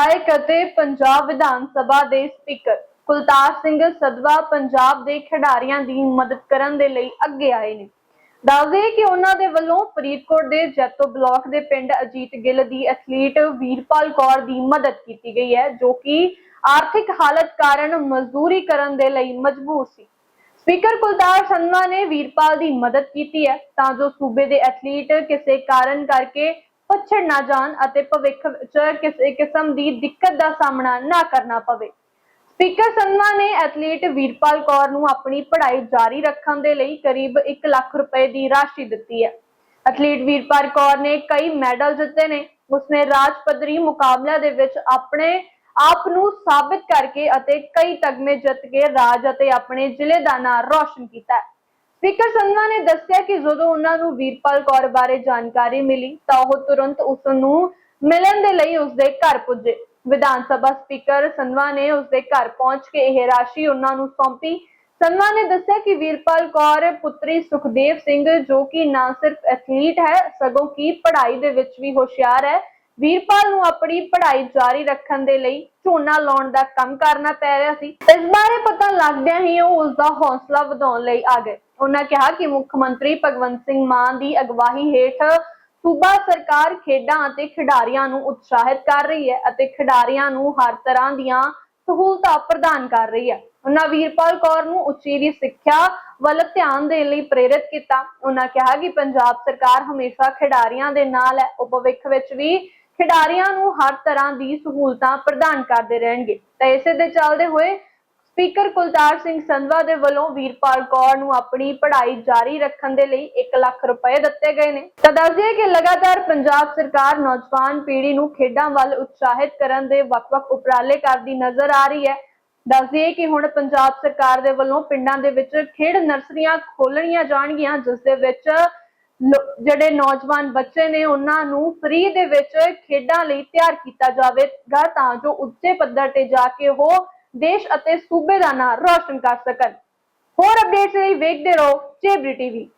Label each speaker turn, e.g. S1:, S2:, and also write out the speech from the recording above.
S1: ਵਿਧਾਇਕ ਅਤੇ ਪੰਜਾਬ ਵਿਧਾਨ ਸਭਾ ਦੇ ਸਪੀਕਰ ਕੁਲਤਾਰ ਸਿੰਘ ਸਦਵਾ ਪੰਜਾਬ ਦੇ ਖਿਡਾਰੀਆਂ ਦੀ ਮਦਦ ਕਰਨ ਦੇ ਲਈ ਅੱਗੇ ਆਏ ਨੇ। ਦੱਸਦੇ ਕਿ ਉਹਨਾਂ ਦੇ ਵੱਲੋਂ ਫਰੀਦਕੋਟ ਦੇ ਜੈਤੋ ਬਲਾਕ ਦੇ ਪਿੰਡ ਅਜੀਤ ਗਿੱਲ ਦੀ ਐਥਲੀਟ ਵੀਰਪਾਲ ਕੌਰ ਦੀ ਮਦਦ ਕੀਤੀ ਗਈ ਹੈ, ਜੋ ਕਿ ਆਰਥਿਕ ਹਾਲਤ ਕਾਰਨ ਮਜ਼ਦੂਰੀ ਕਰਨ ਦੇ ਲਈ ਮਜਬੂਰ ਸੀ। ਸਪੀਕਰ ਕੁਲਤਾਰ ਸੰਧਵਾ ਨੇ ਵੀਰਪਾਲ ਦੀ ਮਦਦ ਕੀਤੀ ਹੈ, ਤਾਂ ਜੋ ਸੂਬੇ ਦੇ ਐਥਲੀਟ ਕਿਸੇ ਕਾਰਨ ਕਰਕੇ ਪਛੜ ਨਾ ਜਾਣ ਅਤੇ ਭਵਿੱਖ ਵਿੱਚ ਕਿਸੇ ਕਿਸਮ ਦੀ ਦਿੱਕਤ ਦਾ ਸਾਹਮਣਾ ਨਾ ਕਰਨਾ ਪਵੇ। ਸਪੀਕਰ ਸੰਧਵਾ ਨੇ ਐਥਲੀਟ ਵੀਰਪਾਲ ਕੌਰ ਨੂੰ ਆਪਣੀ ਪੜ੍ਹਾਈ ਜਾਰੀ ਰੱਖਣ ਦੇ ਲਈ ਕਰੀਬ 1 ਲੱਖ ਰੁਪਏ ਦੀ ਰਾਸ਼ੀ ਦਿੱਤੀ ਹੈ। ਐਥਲੀਟ ਵੀਰਪਾਲ ਕੌਰ ਨੇ ਕਈ ਮੈਡਲ ਜਿੱਤੇ ਨੇ। ਉਸਨੇ ਰਾਜ ਪੱਧਰੀ ਮੁਕਾਬਲਿਆਂ ਦੇ ਵਿੱਚ ਆਪਣੇ ਆਪ ਨੂੰ ਸਾਬਿਤ ਕਰਕੇ ਅਤੇ ਕਈ ਤਗਮੇ ਜਿੱਤ ਕੇ ਰਾਜ ਅਤੇ ਆਪਣੇ ਜ਼ਿਲ੍ਹੇ ਦਾ ਨਾਂ ਰੌਸ਼ਨ ਕੀਤਾ ਹੈ। ਸਪੀਕਰ ਸੰਧਵਾ ਨੇ ਦੱਸਿਆ ਕਿ ਜਦੋਂ ਉਹਨਾਂ ਨੂੰ ਵੀਰਪਾਲ ਕੌਰ ਬਾਰੇ ਜਾਣਕਾਰੀ ਮਿਲੀ ਤਾਂ ਉਹ ਤੁਰੰਤ ਉਸ ਨੂੰ ਮਿਲਣ ਦੇ ਲਈ ਉਸ ਦੇ ਘਰ ਪੁੱਜੇ। ਵਿਧਾਨ ਸਭਾ ਸਪੀਕਰ ਸੰਧਵਾ ਨੇ ਉਸ ਦੇ ਘਰ ਪਹੁੰਚ ਕੇ ਇਹ ਰਾਸ਼ੀ ਉਹਨਾਂ ਨੂੰ ਸੌਂਪੀ। ਸੰਧਵਾ ਨੇ ਦੱਸਿਆ ਕਿ ਵੀਰਪਾਲ ਕੌਰ ਪੁੱਤਰੀ ਸੁਖਦੇਵ ਸਿੰਘ, ਜੋ ਕਿ ਨਾ ਸਿਰਫ ਐਥਲੀਟ ਹੈ, ਸਗੋਂ ਕਿ ਪੜ੍ਹਾਈ ਦੇ ਵਿੱਚ ਵੀ ਹੁਸ਼ਿਆਰ ਹੈ, ਵੀਰਪਾਲ ਨੂੰ ਆਪਣੀ ਪੜ੍ਹਾਈ ਜਾਰੀ ਰੱਖਣ ਦੇ ਲਈ ਝੋਨਾ ਲਾਉਣ ਦਾ ਕੰਮ ਕਰਨਾ ਪੈ ਰਿਹਾ ਸੀ। ਇਸ ਬਾਰੇ ਪਤਾ ਲੱਗਦਿਆਂ ਹੀ ਉਹ ਉਸ ਦਾ ਹੌਸਲਾ ਵਧਾਉਣ ਲਈ ਆ ਗਏ। ਉਹਨਾਂ ਕਿਹਾ ਕਿ ਮੁੱਖ ਮੰਤਰੀ ਭਗਵੰਤ ਸਿੰਘ ਮਾਨ ਦੀ ਅਗਵਾਈ ਹੇਠ ਸੂਬਾ ਸਰਕਾਰ ਖੇਡਾਂ ਅਤੇ ਖਿਡਾਰੀਆਂ ਨੂੰ ਉਤਸ਼ਾਹਿਤ ਕਰ ਰਹੀ ਹੈ ਅਤੇ ਖਿਡਾਰੀਆਂ ਨੂੰ ਹਰ ਤਰ੍ਹਾਂ ਦੀਆਂ ਸਹੂਲਤਾਂ ਪ੍ਰਦਾਨ ਕਰ ਰਹੀ ਹੈ। ਉਹਨਾਂ ਵੀਰਪਾਲ ਕੌਰ ਨੂੰ ਉਚੇਰੀ ਸਿੱਖਿਆ ਵੱਲ ਧਿਆਨ ਦੇਣ ਲਈ ਪ੍ਰੇਰਿਤ ਕੀਤਾ। ਉਹਨਾਂ ਕਿਹਾ ਕਿ ਪੰਜਾਬ ਸਰਕਾਰ ਹਮੇਸ਼ਾ ਖਿਡਾਰੀਆਂ ਦੇ ਨਾਲ ਹੈ। ਉਹ ਭਵਿੱਖ ਵਿੱਚ ਵੀ ਖਿਡਾਰੀਆਂ ਨੂੰ ਹਰ ਤਰ੍ਹਾਂ ਦੀ ਸਹੂਲਤਾਂ ਪ੍ਰਦਾਨ ਕਰਦੇ ਰਹਿਣਗੇ। ਤਾਂ ਇਸੇ ਦੇ ਚੱਲਦੇ ਹੋਏ ਸਪੀਕਰ ਕੁਲਤਾਰ ਸਿੰਘ ਸੰਧਵਾ ਦੇ ਵੱਲੋਂ ਵੀਰਪਾਲ ਕੌਰ ਨੂੰ ਆਪਣੀ ਪੜ੍ਹਾਈ ਜਾਰੀ ਰੱਖਣ ਦੇ ਲਈ 1 ਲੱਖ ਰੁਪਏ ਦਿੱਤੇ ਗਏ ਨੇ। ਤਾਂ ਦੱਸਦੀਏ ਕਿ ਲਗਾਤਾਰ ਪੰਜਾਬ ਸਰਕਾਰ ਨੌਜਵਾਨ ਪੀੜ੍ਹੀ ਨੂੰ ਖੇਡਾਂ ਵੱਲ ਉਤਸ਼ਾਹਿਤ ਕਰਨ ਦੇ ਵੱਖ-ਵੱਖ ਉਪਰਾਲੇ ਕਰਦੀ ਨਜ਼ਰ ਆ ਰਹੀ ਹੈ। ਦੱਸਦੀਏ ਕਿ ਹੁਣ ਪੰਜਾਬ ਸਰਕਾਰ ਦੇ ਵੱਲੋਂ ਪਿੰਡਾਂ ਦੇ ਵਿੱਚ ਖੇਡ ਨਰਸਰੀਆਂ ਖੋਲਣੀਆਂ ਜਾਣਗੀਆਂ, ਜਿਸ ਦੇ ਵਿੱਚ ਜਿਹੜੇ ਨੌਜਵਾਨ ਬੱਚੇ ਨੇ, ਉਹਨਾਂ ਨੂੰ ਫ੍ਰੀ ਦੇ ਵਿੱਚ ਖੇਡਾਂ ਲਈ ਤਿਆਰ ਕੀਤਾ ਜਾਵੇਗਾ ਤਾਂ ਜੋ ਉੱਚੇ ਪੱਧਰ ਤੇ ਜਾ ਕੇ ਉਹ ਦੇਸ਼ ਅਤੇ ਸੂਬੇ ਦਾ ਨਾਂ ਰੌਸ਼ਨ ਕਰ ਸਕਣ। ਹੋਰ ਅਪਡੇਟਸ ਲਈ ਵੇਖਦੇ ਰਹੋ ਚੇਬਰੀ ਟੀਵੀ।